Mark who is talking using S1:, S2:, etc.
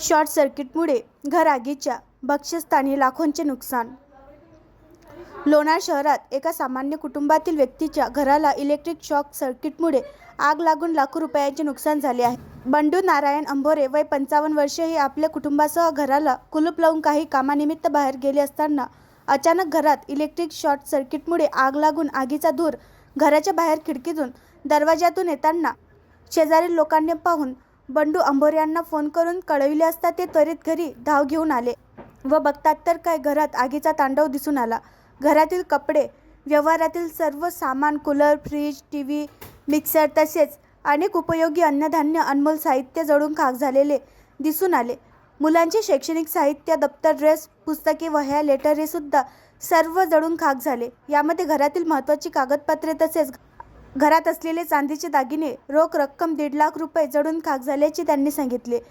S1: Short सर्किटमुळे घर आगीच्या भक्ष्यस्थानी लाखोंचे नुकसान. लोणार शहरात एका सामान्य कुटुंबातील व्यक्तीच्या घराला इलेक्ट्रिक शॉक सर्किटमुळे आग लागून लाखो रुपयांचे नुकसान झाले आहे. बंडू नारायण अंभोरे वय पंचावन्न वर्षे हे आपल्या कुटुंबासह घराला कुलूप लावून काही कामानिमित्त बाहेर गेले असताना अचानक घरात इलेक्ट्रिक शॉर्ट सर्किटमुळे आग लागून आगीचा धूर घराच्या बाहेर खिडकीतून दरवाज्यातून येताना शेजारील लोकांनी पाहून बंडू अंभोरे यांना फोन करून कळविले असता ते त्वरित घरी धाव घेऊन आले व बघतात तर काय घरात आगीचा तांडव दिसून आला. घरातील कपडे व्यवहारातील सर्व सामान cooler fridge T V mixer तसेच अनेक उपयोगी अन्नधान्य अनमोल साहित्य जळून खाक झालेले दिसून आले. मुलांचे शैक्षणिक साहित्य दप्तर ड्रेस पुस्तके वह्या लेटर हे सुद्धा सर्व जळून खाक झाले. यामध्ये घरातील महत्त्वाची कागदपत्रे तसेच घरात असलेले चांदीचे दागिने रोख रक्कम दीड लाख रुपये जळून खाक झाल्याचे त्यांनी सांगितले.